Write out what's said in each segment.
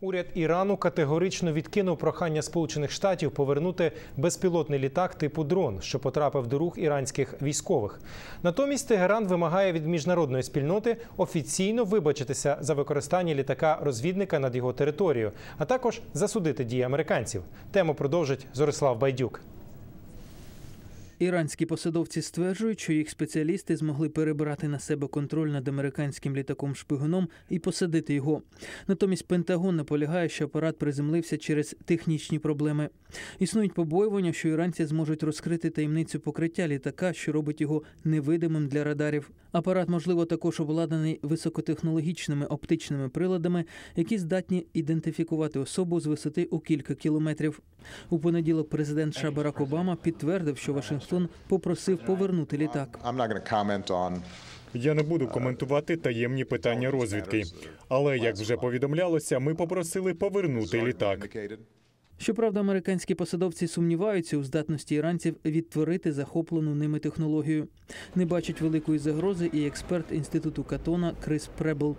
Уряд Ірану категорично відкинув прохання Сполучених Штатів повернути безпілотний літак типу дрон, що потрапив до рук іранських військових. Натомість Тегеран вимагає від міжнародної спільноти офіційно вибачитися за використання літака розвідника над його територією, а також засудити дії американців. Тему продовжить Зорислав Байдюк. Іранські посадовці стверджують, що їх спеціалісти змогли перебрати на себе контроль над американським літаком шпигуном і посадити його. Натомість Пентагон наполягає, що апарат приземлився через технічні проблеми. Існують побоювання, що іранці зможуть розкрити таємницю покриття літака, що робить його невидимим для радарів. Апарат, можливо, також обладнаний високотехнологічними оптичними приладами, які здатні ідентифікувати особу з висоти у кілька кілометрів. У понеділок президент США Барак Обама підтвердив, що Вашингтон попросив повернути літак. Я не буду коментувати таємні питання розвідки, але як вже повідомлялося, ми попросили повернути літак. Щоправда, американські посадовці сумніваються у здатності іранців відтворити захоплену ними технологію. Не бачать великої загрози і експерт інституту Катона Крис Пребл.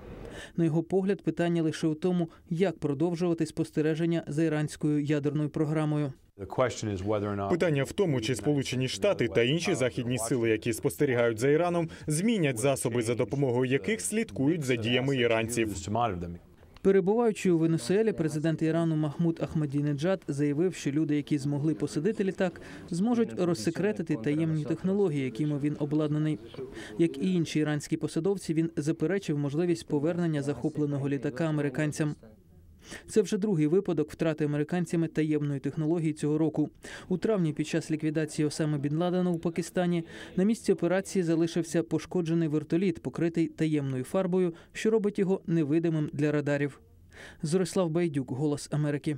На його погляд, питання лише у тому, як продовжувати спостереження за іранською ядерною програмою. Питання в тому, чи Сполучені Штати та інші західні сили, які спостерігають за Іраном, змінять засоби, за допомогою яких слідкують за діями іранців. Перебуваючи у Венесуелі, президент Ірану Махмуд Ахмадінеджад заявив, що люди, які змогли посадити літак, зможуть розсекретити таємні технології, якими він обладнаний. Як і інші іранські посадовці, він заперечив можливість повернення захопленого літака американцям. Це вже другий випадок втрати американцями таємної технології цього року. У травні, під час ліквідації Осами Бін Ладена у Пакистані, на місці операції залишився пошкоджений вертоліт, покритий таємною фарбою, що робить його невидимим для радарів. Зорислав Байдюк, Голос Америки.